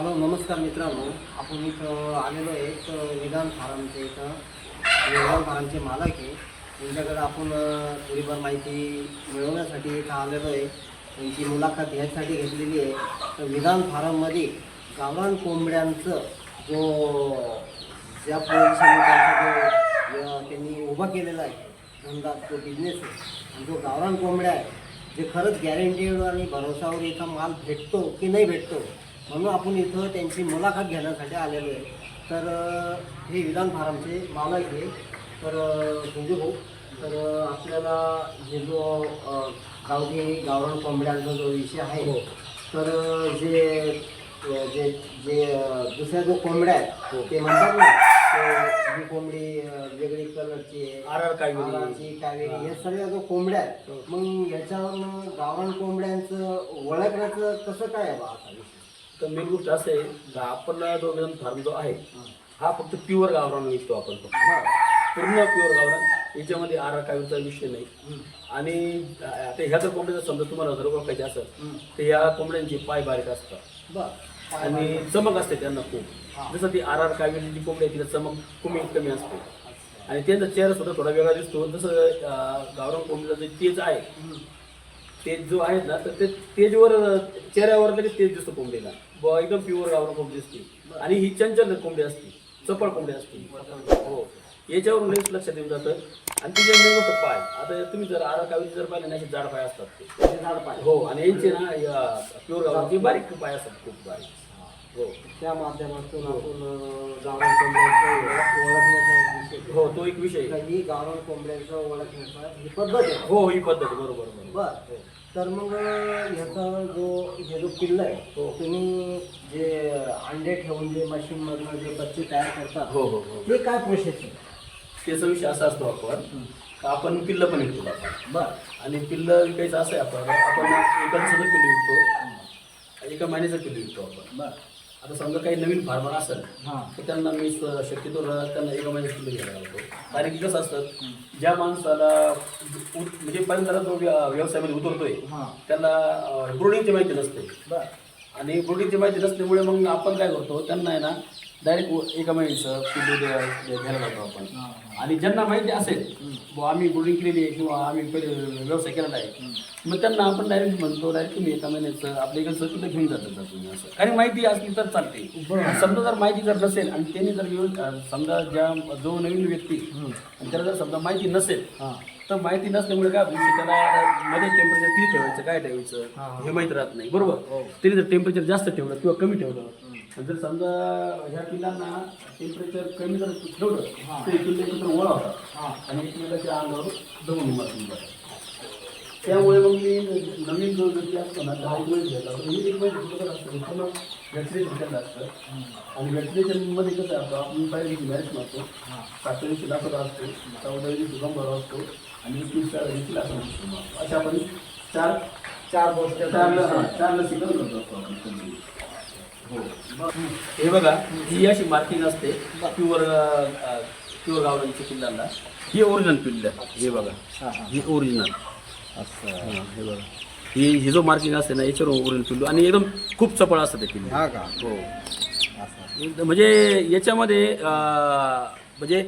Hello नमस्कार मित्रांनो. आपण इथं आलेलो आहे एक निदान फार्मचे इथं विधान फार्मचे मालक आहे. त्यांच्याकडं आपण थोडीफार माहिती मिळवण्यासाठी इथं आलेलो आहे. त्यांची मुलाखत घ्यायसाठी घेतलेली आहे. तर निदान फार्ममध्ये गावरान कोंबड्यांचं जो ज्या पोझिशन त्यांनी उभा केलेला आहे धंदा तो बिझनेस आहे. आणि जो गावरान कोंबड्या आहे जे खरंच गॅरंटीड आणि भरोसावर इथं माल भेटतो की नाही भेटतो म्हणून आपण इथं त्यांची मुलाखत घेण्यासाठी आलेलो आहे. तर हे विधान फार्मचे मालक आहे तर संजू भाऊ तर आपल्याला हे जो अ, गावठी गावरान कोंबड्यांचा जो विषय आहे तर अ, जे जे जे दुसऱ्या जो कोंबड्या आहेत ते म्हणतात ना ही कोंबडी वेगळी कलरची आहे आर आर कावेरी. कावेरी हे. सगळ्या जो कोंबड्या आहेत मग याच्यावरनं गावरान कोंबड्यांचं ओळखण्याचं कसं काय आहे बा आता विषय? तर मेन गोष्ट असं आहे का आपण जो विधान फार्म जो आहे हा. फक्त प्युअर गावरान विकतो आपण फक्त. पूर्ण प्युअर गावरान. याच्यामध्ये आर आर कावीचा विषय नाही. आणि आता ह्या जर कोंबड्या समजा तुम्हाला जर ओळखायचे असेल तर या कोंबड्यांचे पाय बारीक असतात. बरं. आणि चमक असते त्यांना खूप. जसं ती आर आर कावेरी जी कोंबडी आहे तिला चमक कमी कमी असते. आणि त्यांचा चेहरा सुद्धा थोडा वेगळा दिसतो. जसं गावरान कोंबडीचा जे तेज आहे तेज जो आहे ना तर ते तेजवर चेहऱ्यावर तरी तेज दिसतो कोंबडीला. एकदम प्युअर गावरान कोंबडी असते. आणि ही चंचल कोंबडी असते. चपळ कोंबडी असते. हो. याच्यावरून लईच लक्षात येऊन जातं. आणि तिचे मेन गोष्ट पाय. आता तुम्ही जर आरा कावेरी जर पाहिले ना असे जाड पाय असतात ते. झाड पाहिजे हो. आणि यांचे ना प्युअर गावरानचे बारीक पाय असतात खूप बारीक. हो. त्या माध्यमातून आपण गावरान कोंबड्यांचं ओळखण्याचा हो तो एक विषय. काही गावरान कोंबड्यांचं ओळखण्याचा ही पद्धत आहे. हो ही पद्धत बरोबर बरोबर. बर. तर मग ह्याचा जो हे जो किल्ला आहे हो. तुम्ही जे अंडे ठेवून जे मशीन मधनं जे बच्चे तयार करतात हो हो हो. ते काय प्रोसेस आहे? त्याचा विषय असा असतो आपण का आपण पिल्ल पण विकतो आपण बर. आणि पिल्ल विकायचं असं आहे आपण आपण एका दिवसाचं पिल्ल विकतो एका महिन्याचं पिल्ल विकतो आपण. बर. आता समजा काही नवीन फार्मर असेल हां. तर त्यांना मी शक्यतो त्यांना एका महिन्याचं पिल्ल घ्यायला लावतो कारण की कसं असतं ज्या माणसाला म्हणजे पहिल्यांदा जो व्य- व्यवसायामध्ये उतरतोय हां. त्याला ब्रोडिंगची माहिती नसते. बर. आणि ब्रोडिंगची माहिती नसल्यामुळे मग आपण काय करतो त्यांना आहे ना डायरेक्ट एका महिन्याचं पिल्लू द्या- द्या- घ्यायला लावतो आपण. हां आणि ज्यांना माहिती असेल बुवा आम्ही ब्रोडिंग केलेली आहे किंवा आम्ही पहिले व्यवसाय केलेला आहे मग त्यांना आपण डायरेक्ट म्हणतो डायरेक्ट तुम्ही एका महिन्याचं आपल्या इकडचं पिल्लं घेऊन जातात जा तुम्ही असं? कारण माहिती असली तर चालते. समजा जर माहिती जर नसेल आणि त्यांनी जर येऊन अं, समजा ज्या जो नवीन व्यक्ती आणि त्याला जर समजा माहिती नसेल हां. तर माहिती नसल्यामुळे काय होतं की त्याला मध्ये टेम्परेचर किती ठेवायचं काय ठेवायचं हे माहीत राहत नाही. बरोबर? तरी जर टेम्परेचर जास्त ठेवलं किंवा कमी ठेवलं आणि जर समजा ह्या पिलांना टेम्परेचर कमी जर ठेवलं तरी पिल्लं एकत्र ओळा होतात. आणि एकमेकाच्या अंगावर दमून मारतात त्यामुळे मग मी नवीन जो व्यक्ती असतो ना एक वेळ घ्यायला तर मी एक वेळ घेतलं असतं पूर्ण व्हॅक्सिनेशन केलं असतं. आणि व्हॅक्सिनेशनमध्ये कसं असतं आपण पहिल्या दिवशी मॅरेज मारतो सातव्या दिवशी दाखवत असतो चौदा दिवशी गंभर असतो आणि एकवीसच्या दिवशी लाखा मारतो अशा आपण चार चार गोष्ट चार चार लसीकरण करत असतो आपण. हो हे बघा ही अशी मार्किंग असते प्युअर प्युअर गावरांच्या पिल्लांना ही ओरिजिनल पिल्ल हे बघा. ही ओरिजिनल असं हे बघा. ही ही जो मार्किंग असते ना याच्यावर ओरिजिनल पिल्लू. आणि एकदम खूप चपळ असतं ते पिल्लू. हा का? हो. म्हणजे याच्यामध्ये म्हणजे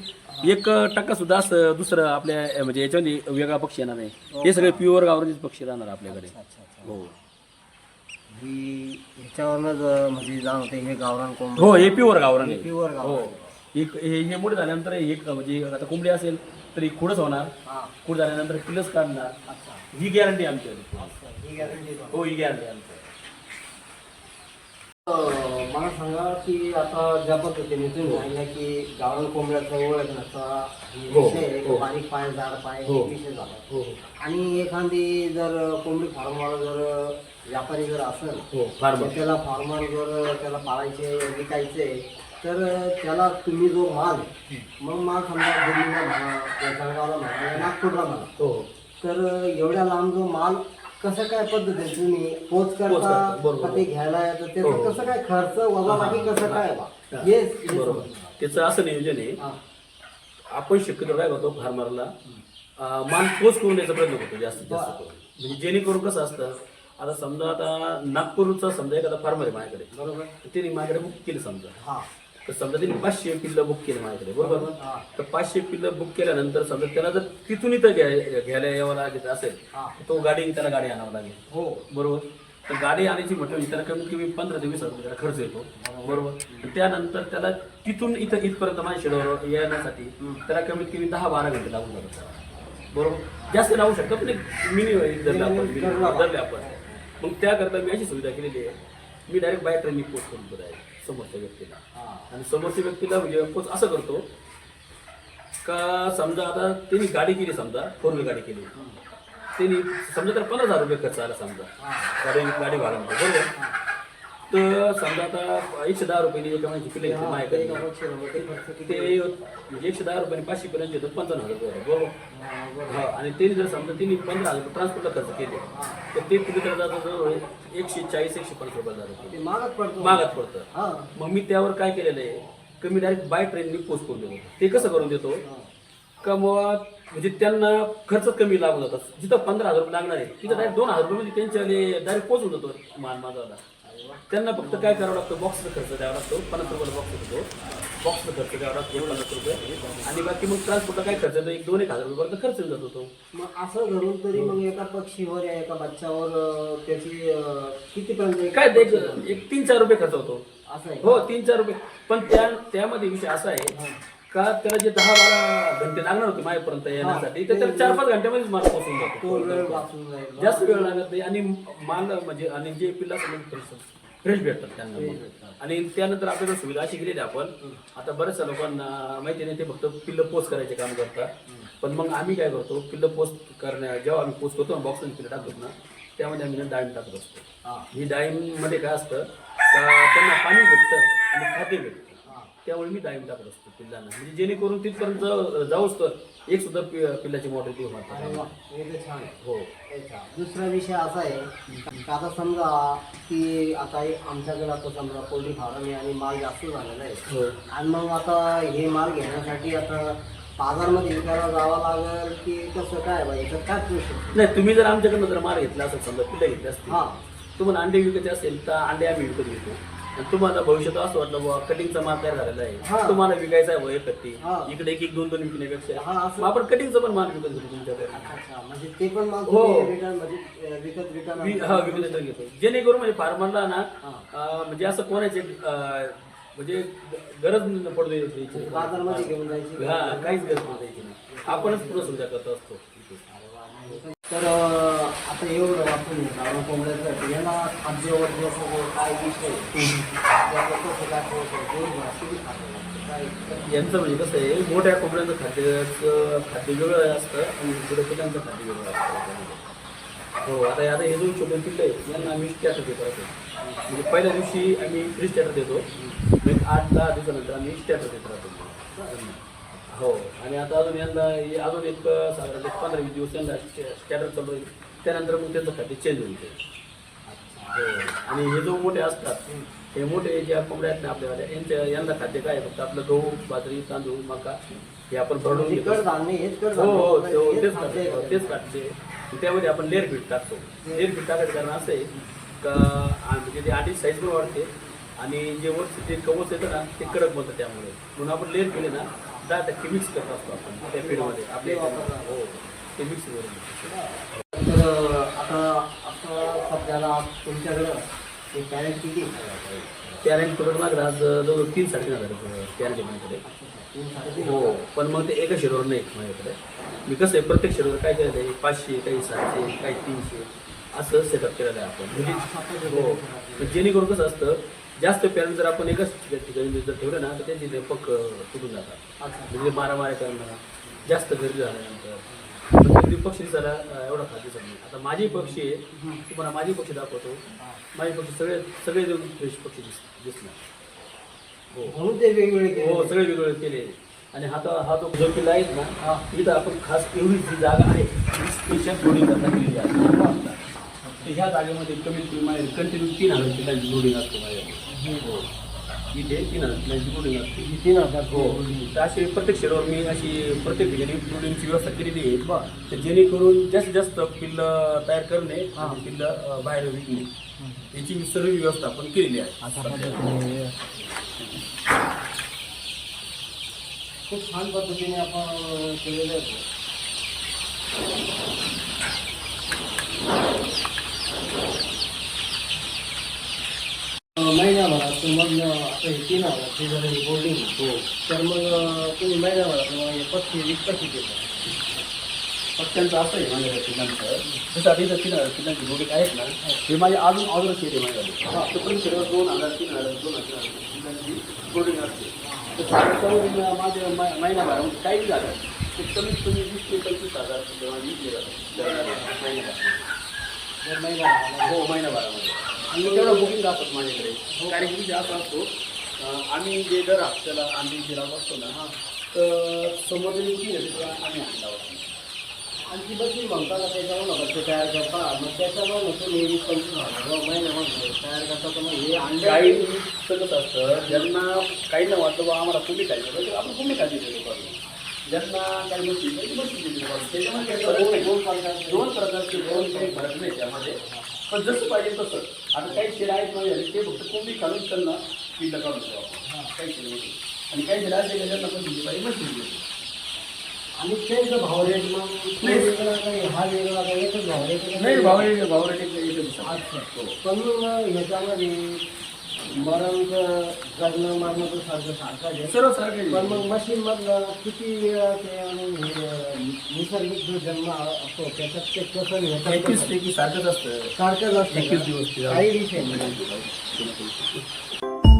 एक टक्का सुद्धा असं दुसरं आपल्या म्हणजे याच्यामध्ये वेगळा पक्षी येणार नाही. हे सगळे प्युअर गावरांचेच पक्षी राहणार आपल्याकडे. अच्छा अच्छा. हो. ही ह्याच्यावरनंच म्हणजे जाणवते हे गावरान कोंबडी. हो प्युअर गावरान आहे. प्युअर हो. एक हे हे मोठे झाल्यानंतर एक म्हणजे आता कोंबडी असेल तर एक खुडच होणार. हा. खुड झाल्यानंतर पिलच काढणार. अच्छा. ही गॅरंटी असं ही गॅरंटी हो ही गॅरंटी आमच्याकडे मला सांगा की आता ज्या पद्धतीने तुम्ही सांगितलं की गावरान कोंबड्याचा ओळखण्याचा हो, विषय आहे, हो. बारीक पाय जाड पाय हो. हे विषय झाला. हो आणि एखादी जर कोंबडी फार्मवाला जर व्यापारी जर असेल हो फार्मर. त्याला फार्मर जर त्याला पाळायचे विकायचे तर त्याला तुम्ही जो माल मग माल समजा दिल्लीला म्हणा जळगावला म्हणा नागपूरला म्हणा हो. तर एवढ्या लांब जो माल कसं काय पद्धतीने तुम्ही पोच पोच करता करता, बरोबर. का ते घ्यायला येतं हो, त्याचं हो. कसं काय खर्च वजा बाकी कसं काय बा हा. हे हे बरोबर त्याचं असं नियोजन आहे हा. आपण शक्यतो काय करतो फार्मरला अं, माल पोच करून द्यायचा प्रयत्न करतो जास्तीत जास्त करून. म्हणजे जेणेकरून कसं असतं आता समजा आता नागपूरचा समजा एखादा फार्मर आहे माझ्याकडे बरोबर त्याने माझ्याकडे बुक केलं समजा हा तर समजा त्यांनी पाचशे पिल्लं बुक केले माझ्याकडे बरोबर? हा. तर पाचशे पिल्लं बुक केल्यानंतर समजा त्याला जर तिथून इथं घ्याय- घ्यायला यावं लागत असेल हा. तो गाडी त्याला गाडी आणावं लागेल. हो. बरोबर? तर गाडी आणायची म्हटलं म्हणजे त्याला कमीत कमी पंधरा ते वीस हजार रुपये त्याला खर्च येतो. बरोबर. त्यानंतर त्याला तिथून इथं इथपर्यंत माझ्या शेडावर येण्यासाठी त्याला कमीत कमी दहा बारा घंटे लागून जातात. बरोबर? जास्त लागू शकतात पण मिनी धरले आपण mini धरले आपण. मग त्याकरता मी अशी सुविधा केलेली आहे. मी डायरेक्ट बाय ट्रेननी पोस्ट करून आहे. समोरच्या व्यक्तीला. आणि समोरच्या व्यक्तीला म्हणजे पोच असं करतो का समजा आता त्यांनी गाडी केली समजा फोर व्हील गाडी केली. त्यांनी समजा तर पंधरा हजार रुपये खर्च आला समजा. गाडी गाडी भाड्यामध्ये बरोबर? तर समजा आता एकशे दहा रुपयाने एका ते किती? म्हणजे एकशे दहा रुपयाने पाचशे पर्यंत येतो पंचावन्न हजार रुपये बरोबर? हा, आणि त्यांनी जर समजा त्यांनी पंधरा हजार रुपये ट्रान्सपोर्टला खर्च केले तर ते जवळ एकशे चाळीस एकशे पन्नास रुपये हजार ते. महागच पडतो. मागात पडतं. हा. मग मी त्यावर काय केलेलं आहे? की मी डायरेक्ट बाय ट्रेननी पोस्ट करून देतो. ते कसं करून देतो? का मुळात म्हणजे त्यांना खर्च कमी लागून जातात. जिथं पंधरा हजार रुपये लागणार आहे तिथं डायरेक्ट दोन हजार रुपये म्हणजे त्यांच्या डायरेक्ट पोहोचून जातो. माल माझावाला त्यांना फक्त काय करावं लागतं? बॉक्सचा खर्च द्यावा लागतो. पन्नास रुपयाला बॉक्स येतो बॉक्सचा खर्च द्यावा लागतो. पन्नास रुपये. आणि बाकी मग ट्रान्सपोर्टला काय खर्च येतो? एक दोन एक हजार रुपये खर्च जातो तो. मग असं धरून तरी मग एका पक्षीवर या एका बच्चावर त्याची अं, कितीपर्यंत काय एक- एक तीन चार रुपये खर्च होतो. असं आहे हो तीन चार रुपये. पण त्या त्यामध्ये विषय असा आहे का त्याला जे दहा बारा घंटे लागणार होते माझ्यापर्यंत येण्यासाठी तर त्याला चार पाच घंट्यामध्येच माल पोहोचून जातो. जास्त वेळ लागत नाही. आणि माल म्हणजे आणि जे पिल्ला फ्रेश भेटतात त्यांना मग. आणि त्यानंतर आपल्याकडे सुविधा अशी केलेली आहे आपण. आता बऱ्याचशा लोकांना माहिती नाही ते फक्त पिल्लं पोस्ट करायचे काम करतात. पण मग आम्ही काय करतो पिल्लं पोस्ट करण्या जेव्हा आम्ही पोस्ट करतो ना बॉक्स पिल्लं टाकतो ना त्यामध्ये आम्ही ना डाळिंब टाकत असतो. हा. डाळिंबमध्ये काय असतं का त्यांना पाणी भेटतं आणि खाद्य भेटतं. त्यामुळे मी डाळिंब टाकत असतो पिल्लांना. म्हणजे जेणेकरून तिथपर्यंत जाऊच तर. एक सुद्धा पि- पिल्लाची मॉडेल अरे होणार वा, हे तर छान आहे. हो. दुसरा विषय असा आहे की आता समजा की आता एक आमच्याकडे आता समजा पोल्ट्री फार्म आहे आणि माल जास्त झालेला आहे. हो. आणि मग आता हे माल घेण्यासाठी आता बाजारमध्ये विकायला जावं लागेल की कसं काय बा याच्यात काय प्रोसेस नाही तुम्ही जर आमच्याकडनं जर माल घेतला असेल समजा पिल्लं घेतली असतील हा. तुम्हाला अंडे विकायचे असेल तर अंडे आम्ही विकत घेतो. आणि तुम्हाला भविष्यात असं वाटलं बाबा कटिंगचा माल तयार झालेला हा. आहे तुम्हाला विकायचा आहे एक कट्टी हा. इकडे एक एक दोन दोन विकण्यापेक्षा. हा, असं. मग आपण कटिंगचा पण माल विकत घेतो तुमच्याकडे अच्छा अच्छा. म्हणजे ते पण मग हो. म्हणजे अं, विकत वि- रिटर्न विकत घेतो. जेणेकरून म्हणजे फार्मरला ना हा. अं, म्हणजे असं कोणाचे अं, म्हणजे गरज पडू द्यायची. बाजारमध्ये घेऊन जायची. हा काहीच गरज द्यायची नाही. आपणच पुढे सुविधा करत असतो. तर आता एवढं आपण गावं कोंबड्याचं याला खाद्य वगैरे सगळं काय विषय यांचं म्हणजे कसं आहे मोठ्या कोंबड्यांचं खाद्याचं खाद्य वेगळं असतं आणि छोट्या पिल्लांचं खाद्य वेगळं असतं. हो आता आता हे दोन छोटे पिल्ले यांना आम्ही स्टॅटर देतो. म्हणजे पहिल्या दिवशी आम्ही फ्री स्टॅटर देतो. आठ दहा दिवसानंतर आम्ही स्टॅटर देत राहतो. हो आणि आता अजून यंदा हे अजून एक साधारण एक पंधरा वीस दिवस यंदा स्टॅटर चालू होईल त्यानंतर मग त्यांचं खाद्य चेंज होईल ते. हो. आणि हे जो मोठे असतात हे मोठे जे कोंबड्या आहेत ना आपल्यावाल्या यांच्या यांना खाद्य काय? फक्त आपलं गहू बाजरी तांदूळ मका हे आपण भरडून घेतो कडधान्य हेच हो. हो हेच तेच काढते त्यामध्ये आपण लेअर पीठ टाकतो लेअर पीठ टाकायचं कारण असं आहे का म्हणजे ते आधी साईज पण वाढते आणि जे वरचं जे कवच येतं ना ते कडक बनतं त्यामुळे म्हणून आपण लेअर केले ना दहा टक्के मिक्स करत असतो आपण त्या पीठमध्ये आपल्या. हो ते मिक्स करून तर आता आता सध्याला तुमच्याकडं पॅरेंट किती? कॅरेंट लागला? आज जवळ तीन साडेतीन हजार रुपये कॅरेंट माझ्याकडे. हो पण मग ते एका शेडवर नाही माझ्याकडे. मी कसं आहे प्रत्येक शेडवर काय केलं आहे? पाचशे काही सातशे काही तीनशे असं सेटअप केलेलं आहे आपण. म्हणजे हो. जेणेकरून कसं असतं जास्त पॅरेंट जर आपण एकाच ठिकाणी जर ठेवलं ना तर त्यांचे लेपक तुटून जातात. म्हणजे मारामाऱ्या करणं जास्त गर्दी झाल्यानंतर. पक्षी जरा अं, एवढा खाते नाही. आता माझी पक्षी आहे तुम्हाला माझी पक्षी दाखवतो. माझे पक्षी सगळे सगळे पक्षी दिस दिसणार. हो. म्हणून ते वेगवेगळे केले. हो सगळे वेगवेगळे केले. आणि हा तो हा तो जो किल्ला आहेत हा. ना इथं आपण खास एवढी जी जागा आहे स्पेशल लोडिंग करण्यात केलेली आहे. ह्या जागेमध्ये कमीत कमी माझ्या कंटिन्यू तीन हजार किल्ल्यांची लोडिंग असते माझ्या इथे तीन हजार म्हणजे लोडिंग असते ही तीन हजार हो तर अशी प्रत्येक शहरावर मी अशी प्रत्येक ठिकाणी लोडिंगची व्यवस्था केलेली आहे तर जेणेकरून जास्तीत जास्त पिल्लं तयार करणे आणि पिल्लं अं, बाहेर विकणे याची मी सर्व व्यवस्था आपण केलेली आहे अशा पद्धतीने खूप छान पद्धतीने आपण केलेलं आहे महिन्याभरात मग आता हे तीन हजार ते जर बोर्डिंग हो तर मग तुम्ही महिन्याभरात तुम्हाला हे पस्तीस वीस कशी देता पक्ष्यांचं असं आहे माझ्या पिलांचं जसं आधी जर तीन हजार पिलांची बोटी आहेत ना हे माझे अजून ऑर्डर केले माझ्या हा तोपर्यंत सर्व दोन हजार तीन हजार दोन हजार पिलांची बोटिंग असते तर माझ्या महिन्याभरामध्ये काही झालं ते कमीत कमी वीस ते पंचवीस हजार माझी माझे महिन्याभरात जर महिन्याभराला हो महिनाभरामध्ये आणि तेवढं बुकिंग असतात माझ्याकडे. कारण की जे असं असतो. आम्ही जे दर हप्त्याला आम्ही जे राहत असतो ना तर समोर बुकिंग आहे ते आम्ही आणला होता. आणखी बसून म्हणताना त्याच्यावर ते तयार करता. मग त्याच्यावर तुम्ही वीस पंचवीस हजार महिन्यामध्ये तयार करता तर मग हे अंडे काही कसं असतं ज्यांना काही न वाटलं बा आम्हाला कुंडी खायची आपण कुंडी खायची. ज्यांना काही बसली तर बसली देतो बाजूला. त्याच्यामध्ये नाही. दोन प्रकारचे दोन प्रकारचे दोन काही फरक नाही त्यामध्ये पण जसं पाहिजे तसं आता काही शेड आहेत घरी, ते फक्त कोंबडी घालून त्यांना पिल्लं काढून देऊ आपण काही नाही. आणि काही शेड असे ज्यांना पण दिली पाहिजे मशीन देतो आणि त्यांचं भाव रेट मग नाही. वेगळा काही हा वेगळा काही एकच भाव रेट आहे का? नाही भावरे भावरे एकदम अच्छा. पण मग ह्याच्यामध्ये मरणचं जगणं मारणं तर सारखं सारखं आहे. सर्व सारखे पण मग मशीन मधलं किती वेळा ते आणि नैसर्गिक जो जन्म असतो त्याच्यात ते कसं एकवीस? पैकी सारखंच असतं. सारखंच असतं एकवीस? दिवस काही विषय नाही.